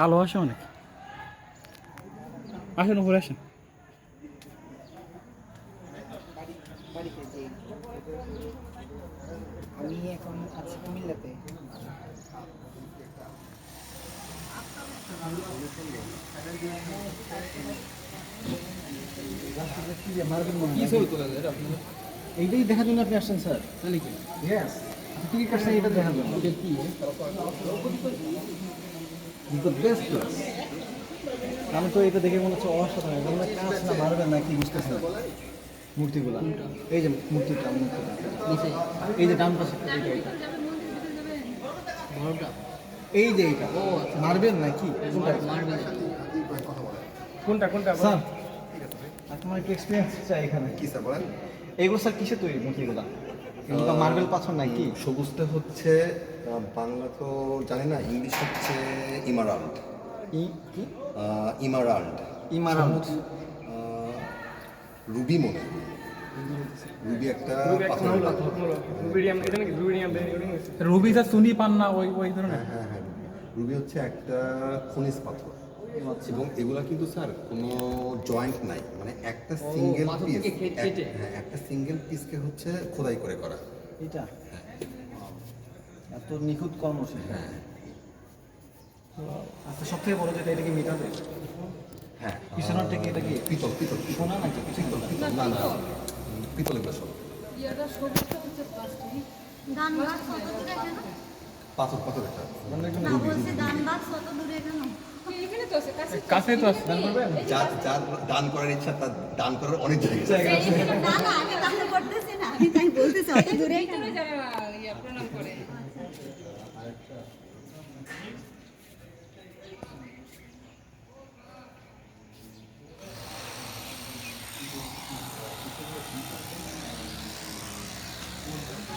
কালো আসে অনেক। আসেন উপরে আসেন। আমি এখন আছি কুমিল্লাতে। এইটাই দেখার জন্য আপনি আসছেন স্যার। জানি কি? টিকিট কাটছেন এটা দেখার জন্য। কি বেস্ট ক্লাস আমি তো এটা দেখে মনে হচ্ছে অসাধারণ। এগুলো কাজ না মারবেন না কি বুঝতেছেন? মূর্তিগুলা। এই যে মূর্তিটা মূর্তিটা। এই যে ডান পাশে এইটা, এইটা। এই যে এইটা ও আচ্ছা। মারবেন না কি কোনটা কোনটা কোনটা? স্যার আপনার একটু এক্সপিরিয়েন্স চাই এখানে। কি স্যার বলেন? এগুলো স্যার কিসে তৈরি মূর্তিগুলা? মার্বেল পাথর নাকি? সবুজটা হচ্ছে বাংলা তো জানি না ইংলিশ হচ্ছে ইমারাল্ড ইমারাল্ড ইমারাল্ড রুবি মনে রুবি একটা পাথর। রুবিটা সুনি পান না ওই ওই ধরনের। হ্যাঁ হ্যাঁ হ্যাঁ রুবি হচ্ছে একটা খনিজ পাথর। এবং এগুলা কিন্তু স্যার কোনো জয়েন্ট নাই। মানে একটা সিঙ্গেল পিস। হ্যাঁ একটা সিঙ্গেল পিসকে হচ্ছে খোদাই করে করা। এটা? এত নিখুঁত কর্মশীল। আচ্ছা সব থেকে বড় যেটা এটা কি মিটাবে হ্যাঁ পিছনের থেকে এটা কি? পিতল পিতল সোনা নাকি? পিতল পিতল। না না পিতল। এগুলো সব। পাথর পাথর এটা। না বলছি ধান গাছ কত দূরে কেন এখানে তো আছে কাছে কাছে তো আছে যার যার দান করার ইচ্ছা তার দান করার অনেক জায়গা আছে। না না আমি তাহলে করতেছি না আমি তাই বলতেছি অত দূরে কেন যারা ইয়া প্রণাম করে।